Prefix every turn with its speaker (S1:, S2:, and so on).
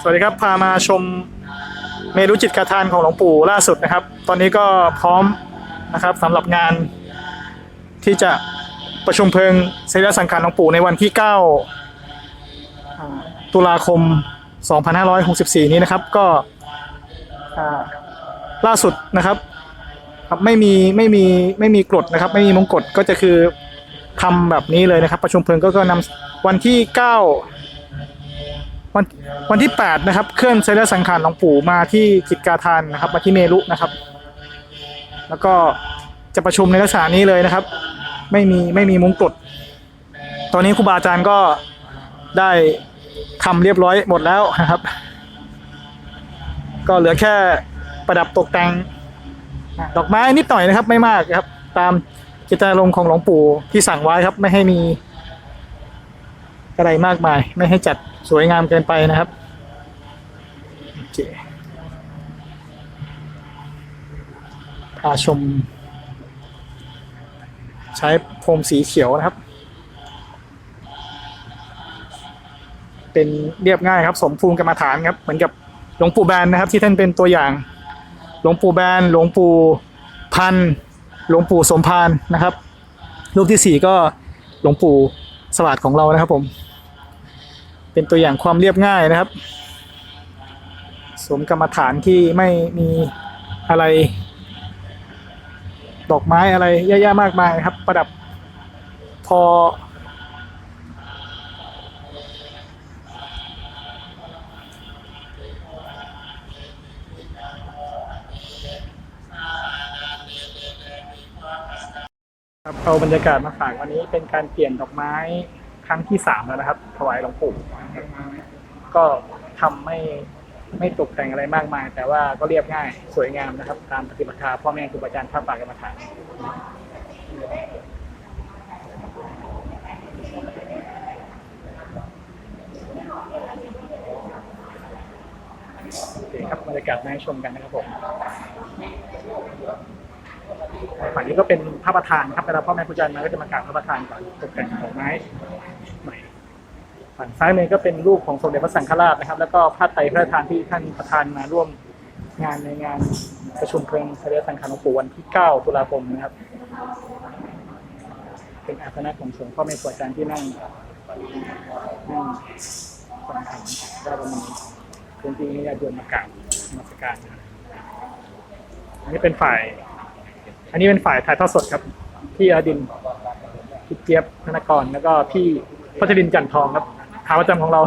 S1: สวัสดีครับพามาชมเมรุจิตคาทานของหลวงปู่ล่าสุดนะครับ ตอนนี้ก็พร้อมนะครับสำหรับงานที่จะประชุมเพลิงเสรีสังขารหลวงปู่ในวันที่ 9 ตุลาคม 2564 นี้นะครับก็ล่าสุดนะครับครับไม่มีไม่มีไม่มีกรดนะครับ ไม่มีมงกฎก็จะคือทำแบบนี้เลยนะครับ ประชุมเพลิงก็ก็นำวันที่ 9 วันวันที่ 8 นะครับ เคลื่อนเสรีสังขารหลวงปู่มาที่จิตกาทานนะครับ มาที่เมรุนะครับ แล้วก็จะประชุมในลักษณะนี้เลยนะครับ ไม่มีไม่มีมุ้งกุฎตอนนี้ครูบาอาจารย์ก็ได้ทำเรียบร้อยหมดแล้วนะครับ ก็เหลือแค่ประดับตกแต่งดอกไม้นิดหน่อยนะครับ ไม่มากครับ ตามเจตารมณ์ของหลวงปู่ที่สั่งไว้ครับ ไม่ให้มี อะไรมากมาย ไม่ให้จัดสวยงามเกินไปนะครับโอเคพาชม ใช้พรมสีเขียวนะครับ เป็นเรียบง่ายครับ สมภูมิกรรมฐานครับ เหมือนกับหลวงปู่แบนนะครับ ที่ท่านเป็นตัวอย่าง หลวงปู่แบนหลวงปู่พันหลวงปู่สมพานนะครับ รูปที่สี่ก็หลวงปู่สวัสดของเรานะครับผม เป็นตัวอย่างความเรียบง่ายนะครับ สมกรรมฐานที่ไม่มีอะไร ดอกไม้อะไรเยอะแยะมากมายครับ ประดับพอ ครับเอาบรรยากาศมาฝากวันนี้เป็นการเปลี่ยนดอกไม้ ครั้งที่สามแล้วนะครับ ถวายหลวงปู่ก็ทำไม่ไม่ตกแต่งอะไรมากมาย แต่ว่าก็เรียบง่ายสวยงามนะครับ ตามปฏิบัติการพ่อแม่ครูบาอาจารย์พระป่ากรรมฐานโอเคครับบรรยากาศมาให้ชมกันนะครับผม ฝั่งนี้ก็เป็นพระประธานครับเวลาพ่อแม่ครูอาจารย์มาก็จะมากราบพระประธานก่อนตกแต่งดอกไม้ใหม่ฝั่งซ้ายมือก็เป็นรูปของสมเด็จพระสังฆราชนะครับ แล้วก็ผ้าไตรพระราชทานที่ท่านประธานมาร่วมงานในงานประชุมเพลิงเสรีสังขารหลวงปู่วันที่ 9 ตุลาคมนะครับ เป็นอาสนะของสงฆ์พ่อแม่ครูอาจารย์ที่นั่งนั่งฟังธรรมได้ประมาณพื้นที่นี้ญาติโยมมากราบนมัสการนะครับอันนี้เป็นฝ่าย อันนี้เป็นฝ่ายถ่ายทอดสดครับ พี่อดินพี่เจี๊ยบธนกร แล้วก็พี่พัชรินจันทร์ทองครับขาประจำของเรา